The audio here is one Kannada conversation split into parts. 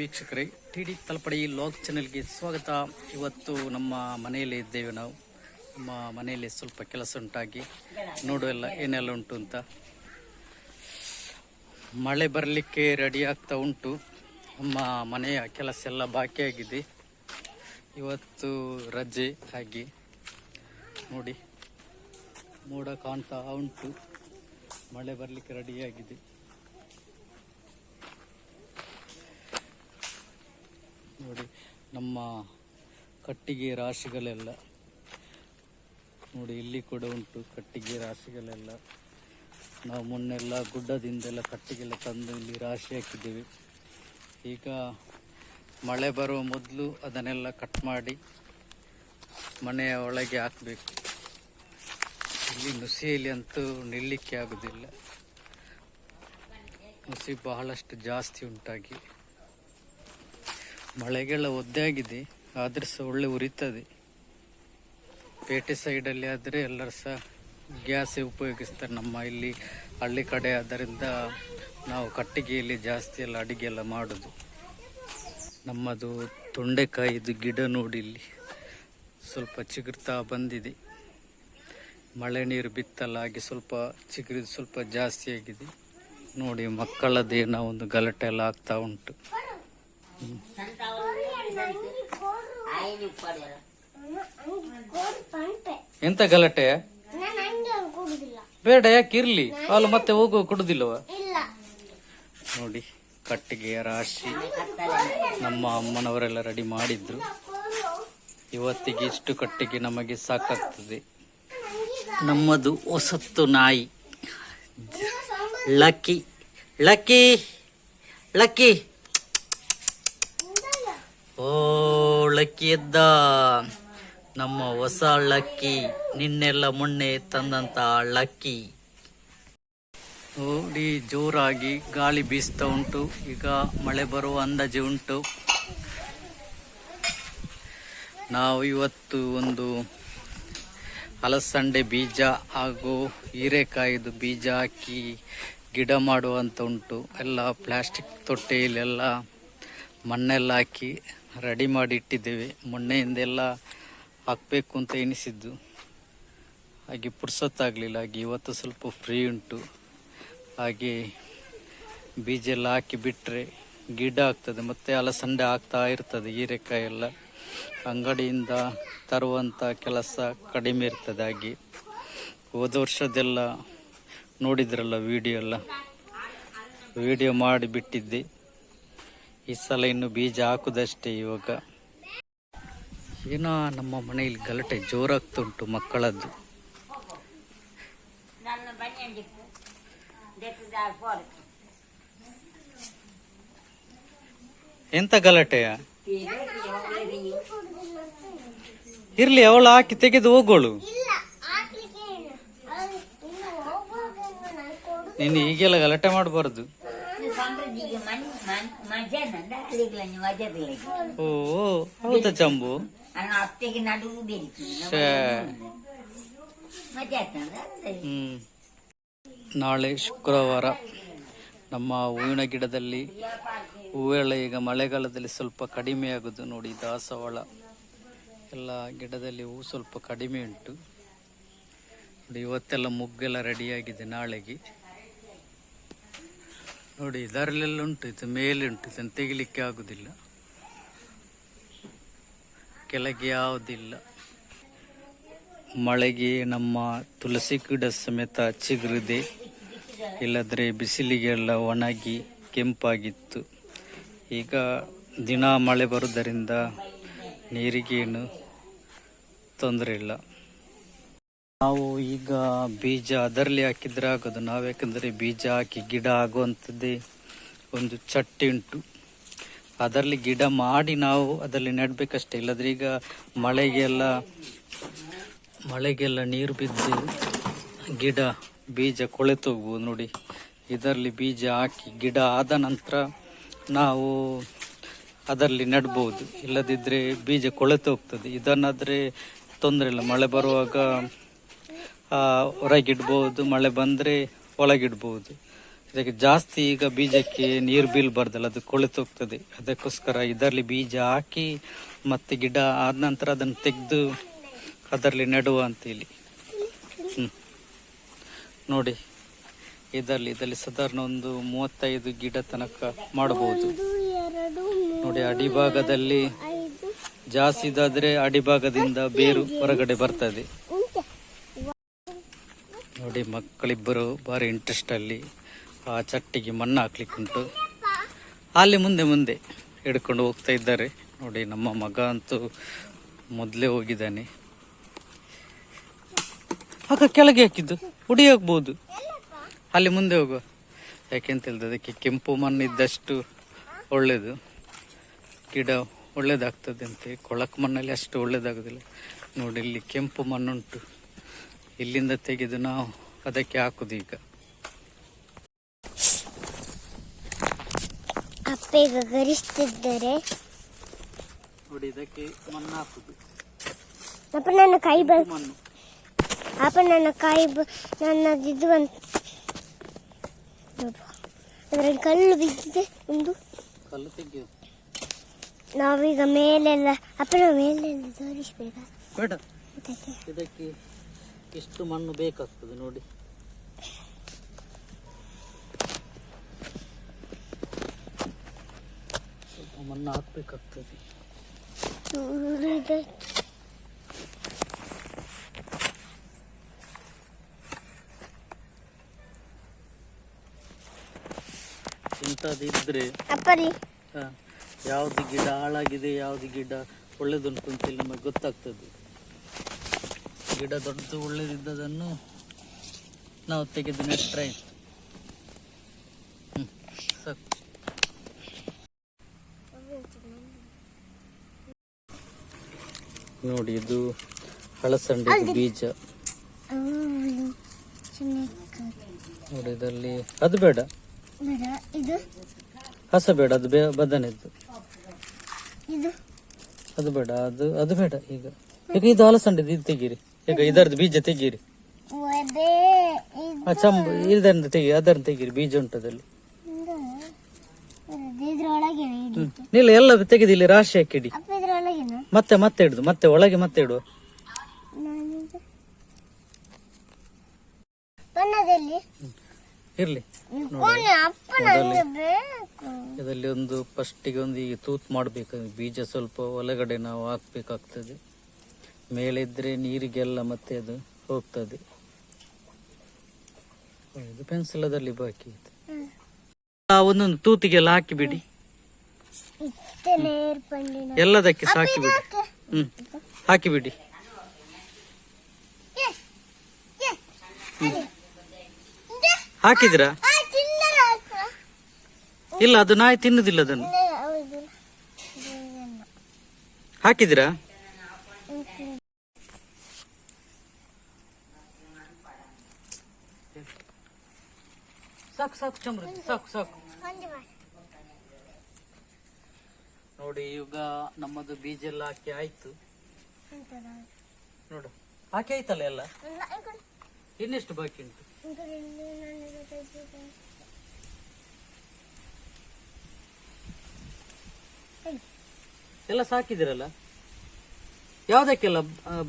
ವೀಕ್ಷಕರೇ. ಟಿ ಡಿ ತಲಪಡಿ ಲಾಗ್ ಚಾನೆಲ್ಗೆ ಸ್ವಾಗತ. ಇವತ್ತು ನಮ್ಮ ಮನೆಯಲ್ಲಿ ಇದ್ದೇವೆ ನಾವು. ನಮ್ಮ ಮನೆಯಲ್ಲಿ ಸ್ವಲ್ಪ ಕೆಲಸ ಉಂಟಾಗಿ ನೋಡುವೆಲ್ಲ ಏನೆಲ್ಲ ಉಂಟು ಅಂತ. ಮಳೆ ಬರಲಿಕ್ಕೆ ರೆಡಿ ಆಗ್ತಾ ಉಂಟು. ನಮ್ಮ ಮನೆಯ ಕೆಲಸ ಎಲ್ಲ ಬಾಕಿಯಾಗಿದೆ ಇವತ್ತು ರಜೆ ಹಾಗೆ. ನೋಡಿ, ಮೋಡ ಕಾಣ್ತಾ ಉಂಟು. ಮಳೆ ಬರಲಿಕ್ಕೆ ರೆಡಿಯಾಗಿದೆ ನೋಡಿ, ನಮ್ಮ ಕಟ್ಟಿಗೆ ರಾಶಿಗಳೆಲ್ಲ. ನೋಡಿ, ಇಲ್ಲಿ ಕೂಡ ಉಂಟು ಕಟ್ಟಿಗೆ ರಾಶಿಗಳೆಲ್ಲ. ನಾವು ಮೊನ್ನೆಲ್ಲ ಗುಡ್ಡದಿಂದೆಲ್ಲ ಕಟ್ಟಿಗೆಲ್ಲ ತಂದು ಇಲ್ಲಿ ರಾಶಿ ಹಾಕಿದ್ದೇವೆ. ಈಗ ಮಳೆ ಬರುವ ಮೊದಲು ಅದನ್ನೆಲ್ಲ ಕಟ್ ಮಾಡಿ ಮನೆಯ ಒಳಗೆ ಹಾಕಬೇಕು. ಇಲ್ಲಿ ನುಸಿಯಲ್ಲಿ ಅಂತೂ ನಿಲ್ಲಿಕ್ಕೆ ಆಗೋದಿಲ್ಲ. ನುಸಿ ಬಹಳಷ್ಟು ಜಾಸ್ತಿ ಉಂಟಾಗಿ. ಮಳೆಗೆಲ್ಲ ಒದ್ದೆ ಆಗಿದೆ ಆದ್ರೆ ಸಹ ಒಳ್ಳೆ ಉರಿತದೆ. ಪೇಟೆ ಸೈಡಲ್ಲಿ ಆದರೆ ಎಲ್ಲರೂ ಸಹ ಗ್ಯಾಸ್ ಉಪಯೋಗಿಸ್ತಾರೆ. ನಮ್ಮ ಇಲ್ಲಿ ಹಳ್ಳಿ ಕಡೆ ಆದ್ದರಿಂದ ನಾವು ಕಟ್ಟಿಗೆಯಲ್ಲಿ ಜಾಸ್ತಿ ಎಲ್ಲ ಅಡಿಗೆ ಎಲ್ಲ ಮಾಡೋದು. ನಮ್ಮದು ತೊಂಡೆಕಾಯಿದು ಗಿಡ ನೋಡಿ ಇಲ್ಲಿ ಸ್ವಲ್ಪ ಚಿಗುರ್ತಾ ಬಂದಿದೆ. ಮಳೆ ನೀರು ಬಿತ್ತಲ್ಲ, ಹಾಗೆ ಸ್ವಲ್ಪ ಚಿಗುರಿದು ಸ್ವಲ್ಪ ಜಾಸ್ತಿ ಆಗಿದೆ. ನೋಡಿ ಮಕ್ಕಳದೇನ ಒಂದು ಗಲಾಟೆ ಎಲ್ಲ ಆಗ್ತಾ ಉಂಟು. ಎಂತ ಗಲಾಟೆ? ಬೇಡ, ಯಾಕೆ ಇರ್ಲಿ? ಹಾಲು ಮತ್ತೆ ಹೋಗುವ ಕೊಡುದಿಲ್ಲವ. ನೋಡಿ, ಕಟ್ಟಿಗೆಯ ರಾಶಿ. ನಮ್ಮ ಅಮ್ಮನವರೆಲ್ಲ ರೆಡಿ ಮಾಡಿದ್ರು. ಇವತ್ತಿಗೆ ಇಷ್ಟು ಕಟ್ಟಿಗೆ ನಮಗೆ ಸಾಕಾಗ್ತದೆ. ನಮ್ಮದು ಹೊಸತ್ತು ನಾಯಿ. Lucky lucky lucky. ಓ ನಮ್ಮ ಹೊಸ ಲಕ್ಕಿ, ನಿನ್ನೆಲ್ಲ ಮೊನ್ನೆ ತಂದಂತ ಲಕ್ಕಿ. ಓಡಿ ಜೋರಾಗಿ ಗಾಳಿ ಬೀಸ್ತಾ ಉಂಟು. ಈಗ ಮಳೆ ಬರುವ ಅಂದಾಜು ಉಂಟು. ನಾವು ಇವತ್ತು ಒಂದು ಅಲಸಂಡೆ ಬೀಜ ಹಾಗೂ ಹೀರೆಕಾಯಿದು ಬೀಜ ಹಾಕಿ ಗಿಡ ಮಾಡುವಂಥ ಉಂಟು. ಎಲ್ಲ ಪ್ಲಾಸ್ಟಿಕ್ ತೊಟ್ಟೆಯಲ್ಲೆಲ್ಲ ಮಣ್ಣೆಲ್ಲ ಹಾಕಿ ರೆಡಿ ಮಾಡಿ ಇಟ್ಟಿದ್ದೇವೆ ಮೊನ್ನೆಯಿಂದೆಲ್ಲ ಹಾಕಬೇಕು ಅಂತ ಎನಿಸಿದ್ದು ಹಾಗೆ ಪುರ್ಸೊತ್ತಾಗಲಿಲ್ಲ. ಹಾಗೆ ಇವತ್ತು ಸ್ವಲ್ಪ ಫ್ರೀ ಉಂಟು. ಹಾಗೆ ಬೀಜ ಎಲ್ಲ ಹಾಕಿ ಬಿಟ್ಟರೆ ಗಿಡ ಆಗ್ತದೆ. ಮತ್ತೆ ಅಲಸಂಡೆ ಆಗ್ತಾ ಇರ್ತದೆ, ಹೀರೆಕಾಯಿ ಎಲ್ಲ. ಅಂಗಡಿಯಿಂದ ತರುವಂಥ ಕೆಲಸ ಕಡಿಮೆ ಇರ್ತದೆ. ಹಾಗೆ ಹೋದ ವರ್ಷದೆಲ್ಲ ನೋಡಿದ್ರಲ್ಲ ವಿಡಿಯೋ ಎಲ್ಲ. ವಿಡಿಯೋ ಮಾಡಿ ಬಿಟ್ಟಿದ್ದೆ. ಈ ಸಲ ಇನ್ನು ಬೀಜ ಹಾಕುದಷ್ಟೇ ಇವಾಗ. ಏನೋ ನಮ್ಮ ಮನೆಯಲ್ಲಿ ಗಲಾಟೆ ಜೋರಾಗ್ತುಂಟು ಮಕ್ಕಳದ್ದು. ಎಂತ ಗಲಾಟೆಯ ಇರ್ಲಿ ಅವಳು ಹಾಕಿ ತೆಗೆದು ಹೋಗೋಳು. ನೀನು ಈಗೆಲ್ಲ ಗಲಾಟೆ ಮಾಡಬಾರ್ದು. ಓ ಹೌದಾ ಚಂಬು? ಅತ್ತೆಗೆ ನಡುವು ಹ್ಮ್. ನಾಳೆ ಶುಕ್ರವಾರ ನಮ್ಮ ಹೂವಿನ ಗಿಡದಲ್ಲಿ ಹೂವೆಲ್ಲ ಈಗ ಮಳೆಗಾಲದಲ್ಲಿ ಸ್ವಲ್ಪ ಕಡಿಮೆ ಆಗೋದು ನೋಡಿ ದಾಸವಾಳ. ಎಲ್ಲ ಗಿಡದಲ್ಲಿ ಹೂ ಸ್ವಲ್ಪ ಕಡಿಮೆ ಉಂಟು. ನೋಡಿ ಇವತ್ತೆಲ್ಲ ಮುಗ್ಗೆಲ್ಲ ರೆಡಿಯಾಗಿದೆ ನಾಳೆಗೆ. ನೋಡಿ ಇದರಲ್ಲೆಲ್ಲ ಉಂಟು ಇದು ಮೇಲೆ ಉಂಟು ಇದನ್ನು ತೆಗಿಲಿಕ್ಕೆ ಆಗುದಿಲ್ಲ. ಕೆಳಗೆ ಯಾವುದಿಲ್ಲ. ಮಳೆಗೆ ನಮ್ಮ ತುಳಸಿ ಗಿಡ ಸಮೇತ ಚಿಗುರಿದೆ. ಇಲ್ಲದ್ರೆ ಬಿಸಿಲಿಗೆಲ್ಲ ಒಣಗಿ ಕೆಂಪಾಗಿತ್ತು. ಈಗ ದಿನ ಮಳೆ ಬರುವುದರಿಂದ ನೀರಿಗೇನು ತೊಂದರೆ ಇಲ್ಲ. ನಾವು ಈಗ ಬೀಜ ಅದರಲ್ಲಿ ಹಾಕಿದ್ರೆ ಆಗೋದು ನಾವು ಯಾಕಂದರೆ ಬೀಜ ಹಾಕಿ ಗಿಡ ಆಗುವಂಥದ್ದೇ ಒಂದು ಚಟ್ಟಿ ಉಂಟು. ಅದರಲ್ಲಿ ಗಿಡ ಮಾಡಿ ನಾವು ಅದರಲ್ಲಿ ನೆಡಬೇಕಷ್ಟೇ. ಇಲ್ಲದ್ರೆ ಈಗ ಮಳೆಗೆಲ್ಲ ಮಳೆಗೆಲ್ಲ ನೀರು ಬಿದ್ದು ಗಿಡ, ಬೀಜ ಕೊಳೆತೋಗ್ಬೋದು ನೋಡಿ. ಇದರಲ್ಲಿ ಬೀಜ ಹಾಕಿ ಗಿಡ ಆದ ನಂತರ ನಾವು ಅದರಲ್ಲಿ ನೆಡ್ಬೋದು. ಇಲ್ಲದಿದ್ದರೆ ಬೀಜ ಕೊಳೆತೋಗ್ತದೆ ಇದನ್ನಾದರೆ ತೊಂದರೆ ಇಲ್ಲ. ಮಳೆ ಬರುವಾಗ ಹೊರಗಿಡ್ಬೋದು, ಮಳೆ ಬಂದರೆ ಒಳಗಿಡ್ಬೋದು. ಇದಕ್ಕೆ ಜಾಸ್ತಿ ಈಗ ಬೀಜಕ್ಕೆ ನೀರು ಬೀಲ್ ಬರ್ದಲ್ಲ, ಅದು ಕೊಳೆತೋಗ್ತದೆ ಅದಕ್ಕೋಸ್ಕರ ಇದರಲ್ಲಿ ಬೀಜ ಹಾಕಿ ಮತ್ತೆ ಗಿಡ ಆದ ನಂತರ ಅದನ್ನು ತೆಗೆದು ಅದರಲ್ಲಿ ನೆಡುವ ಅಂತೇಳಿ. ಹ್ಞೂ ನೋಡಿ, ಇದರಲ್ಲಿ ಇದರಲ್ಲಿ ಸಾಧಾರಣ ಒಂದು ಮೂವತ್ತೈದು ಗಿಡ ತನಕ ಮಾಡಬಹುದು. ನೋಡಿ, ಅಡಿಭಾಗದಲ್ಲಿ ಜಾಸ್ತಿ ಇದಾದ್ರೆ ಅಡಿಭಾಗದಿಂದ ಬೇರು ಹೊರಗಡೆ ಬರ್ತದೆ. ನೋಡಿ, ಮಕ್ಕಳಿಬ್ಬರು ಭಾರಿ ಇಂಟ್ರೆಸ್ಟಲ್ಲಿ ಆ ಚಟ್ಟಿಗೆ ಮಣ್ಣು ಹಾಕ್ಲಿಕ್ಕೆ ಉಂಟು ಅಲ್ಲಿ ಮುಂದೆ ಮುಂದೆ ಹಿಡ್ಕೊಂಡು ಹೋಗ್ತಾ ಇದ್ದಾರೆ. ನೋಡಿ, ನಮ್ಮ ಮಗ ಅಂತೂ ಮೊದಲೇ ಹೋಗಿದ್ದಾನೆ. ಆಗ ಕೆಳಗೆ ಹಾಕಿದ್ದು ಉಡಿ ಹಾಕ್ಬೋದು ಅಲ್ಲಿ ಮುಂದೆ ಹೋಗುವ. ಯಾಕೆಂತ ಹೇಳಿದ್ರೆ, ಅದಕ್ಕೆ ಕೆಂಪು ಮಣ್ಣು ಇದ್ದಷ್ಟು ಒಳ್ಳೆಯದು ಗಿಡ ಒಳ್ಳೇದಾಗ್ತದೆ ಅಂತೆ ಕೊಳಕು ಮಣ್ಣಲ್ಲಿ ಅಷ್ಟು ಒಳ್ಳೇದಾಗೋದಿಲ್ಲ. ನೋಡಿ, ಇಲ್ಲಿ ಕೆಂಪು ಮಣ್ಣುಂಟು. ಇಲ್ಲಿಂದ ತೆಗೆದು ನಾವು ಅದಕ್ಕೆ ಹಾಕುದು ಈಗ. ಅಪ್ಪ ಈಗ ಗರಿಸ್ತಿದ್ದಾರೆ ನೋಡಿ ಇದಕ್ಕೆ ಮಣ್ಣು ಹಾಕುದು. ಅಪ್ಪ ನನ್ನ ಕೈ ಬರ್ ಮಣ್ಣು. ಅಪ್ಪ ನನ್ನ ಕೈ ಬ ನನ್ನದು ಇದು ಅಂತ ನೋಡು. ಕಲ್ಲು ಬಿದ್ದಿದೆ ಒಂದು ಕಲ್ಲು ತೆಗೆಯುದು. ನಾವೀಗ ಮೇಲೆಲ್ಲ ಅಪ್ಪನ ಮೇಲೆಲ್ಲ ತೋರಿಸ್ಬೇಕಾ? ಬೇಡ. ಇದಕ್ಕೆ ಎಷ್ಟು ಮಣ್ಣು ಬೇಕಾಗ್ತದೆ ನೋಡಿ. ಸ್ವಲ್ಪ ಮಣ್ಣು ಹಾಕ್ಬೇಕಾಗ್ತದೆ. ಇಂಥದ್ದಿದ್ರೆ ಯಾವ್ದು ಗಿಡ ಹಾಳಾಗಿದೆ ಯಾವ್ದು ಗಿಡ ಒಳ್ಳೇದುಂಟು ಅಂತ ನಮಗೆ ಗೊತ್ತಾಗ್ತದೆ. ಗಿಡ ದೊಡ್ಡದು ಒಳ್ಳೇದಿದ್ದದನ್ನು ನಾವು ತೆಗೆದು ನೆಟ್ಟರೆ ನೋಡಿ, ಇದು ಹಳಸಂಡೆ ಬೀಜ. ನೋಡಿ, ಇದರಲ್ಲಿ ಅದು ಬೇಡ. ಹಸ ಬೇಡ, ಅದು ಬದನೆದ್ದು. ಅದು ಬೇಡ, ಅದು ಅದು ಬೇಡ ಈಗ. ಈಗ ಇದು ಹಲಸಂಡೆ ಇದು ತೆಗೀರಿ. ಈಗ ಇದರದ್ದು ಬೀಜ ತೆಗೀರಿ. ಚಂಬ ತೆಗಿ ಅದನ್ನು ತೆಗೀರಿ ಬೀಜ ಉಂಟದಲ್ಲಿ. ಇಲ್ಲ ಎಲ್ಲ ತೆಗೆದು ಇಲ್ಲಿ ರಾಶಿ ಹಾಕಿಡಿ ಮತ್ತೆ ಮತ್ತೆ ಇಡುದು ಮತ್ತೆ ಒಳಗೆ ಮತ್ತೆ ಇಡುವ. ಇರ್ಲಿ. ಇದರಲ್ಲಿ ಒಂದು ಫಸ್ಟಿಗೆ ಒಂದು ಈಗ ತೂತ್ ಮಾಡಬೇಕು ಬೀಜ ಸ್ವಲ್ಪ ಒಳಗಡೆ ನಾವು ಹಾಕ್ಬೇಕಾಗ್ತದೆ. ಮೇಲೆ ಇದ್ರೆ ನೀರಿಗೆಲ್ಲ ಮತ್ತೆ ಅದು ಹೋಗ್ತದೆ. ಇದು ಪೆನ್ಸಿಲದಲ್ಲಿ ಬಾಕಿ ಇದೆ. ಒಂದೊಂದು ತೂತಿಗೆಲ್ಲ ಹಾಕಿ ಬಿಡಿ ಇತ್ತೆ ನೇರ್ ಪಂಡಿನ ಎಲ್ಲದಕ್ಕೆ ಸಾಕಿಬಿಡಿ. ಹ್ಮ್. ಹಾಕಿ ಬಿಡಿ ಹಾಕಿದ್ರಾ ಇಲ್ಲ ಅದು ನಾಯಿ ತಿನ್ನುದಿಲ್ಲ ಅದನ್ನು. ಹಾಕಿದ್ರಾ ಸಾಕು ಚಂದ್ರ ಸಾಕು ಸಾಕು. ನೋಡಿ ಈಗ ನಮ್ಮದು ಬೀಜ ಎಲ್ಲ ಹಾಕಿ ಆಯ್ತು. ನೋಡು ಹಾಕಿ ಆಯ್ತಲ್ಲ ಎಲ್ಲ? ಇನ್ನೆಷ್ಟು ಬಾಕಿ ಉಂಟು? ಎಲ್ಲ ಸಾಕಿದಿರಲ್ಲ ಯಾವ್ದಕ್ಕೆಲ್ಲ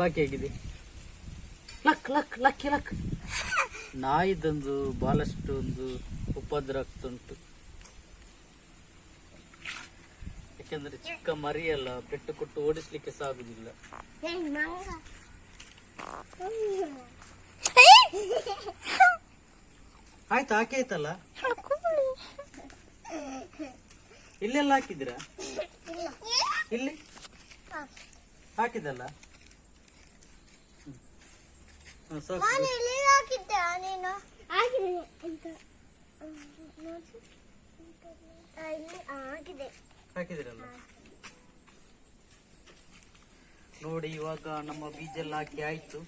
ಬಾಕಿ ಆಗಿದೆ? Luck luck lucky luck. ನಾಯಿದೊಂದು ಬಹಳಷ್ಟು ಒಂದು ಉಪದ್ರ ಆಗ್ತುಂಟು ಯಾಕೆಂದ್ರೆ ಚಿಕ್ಕ ಮರಿಯಲ್ಲ, ಪೆಟ್ಟು ಕೊಟ್ಟು ಓಡಿಸ್ಲಿಕ್ಕೆ ಸಾಗುದಿಲ್ಲ. ಆಯ್ತು, ಹಾಕಿ ಆಯ್ತಲ್ಲ? ಇಲ್ಲೆಲ್ಲ ಹಾಕಿದಿರಾ ಇಲ್ಲಿ? ಹಾಕಿದಲ್ಲ. ನೀನು ಅಂತ ನೋಡಿ ಇಲ್ಲಿ ಆಗಿದೆ ಹಾಕಿದಿರಲ್ಲ ನೋಡಿ ಇವಾಗ ನಮ್ಮ ಬೀಜ ಎಲ್ಲ ಹಾಕಿ ಆಯ್ತು.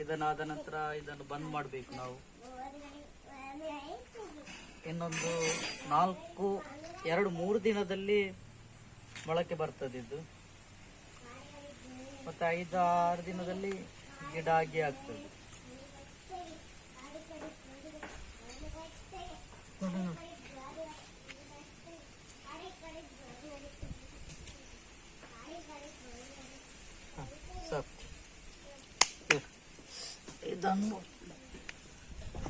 ಇದನ್ನಾದ ನಂತರ ಇದನ್ನು ಬಂದ್ ಮಾಡಬೇಕು ನಾವು. ಇನ್ನೊಂದು ನಾಲ್ಕು ಎರಡು ಮೂರು ದಿನದಲ್ಲಿ ಮೊಳಕೆ ಬರ್ತದಿದ್ದು ಇದು. ಮತ್ತೆ ಐದು ಆರು ದಿನದಲ್ಲಿ ಗಿಡ ಆಗಿ ಆಗ್ತದೆ ಇದನ್ನು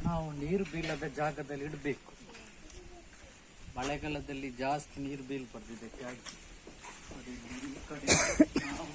ನಾವು ನೀರು ಬೀಳದ ಜಾಗದಲ್ಲಿ ಇಡಬೇಕು. ಮಳೆಗಾಲದಲ್ಲಿ ಜಾಸ್ತಿ ನೀರು ಬೀಳ್ಬಾರ್ದು ಇದಕ್ಕೆ ಆಗಿ ನಾವು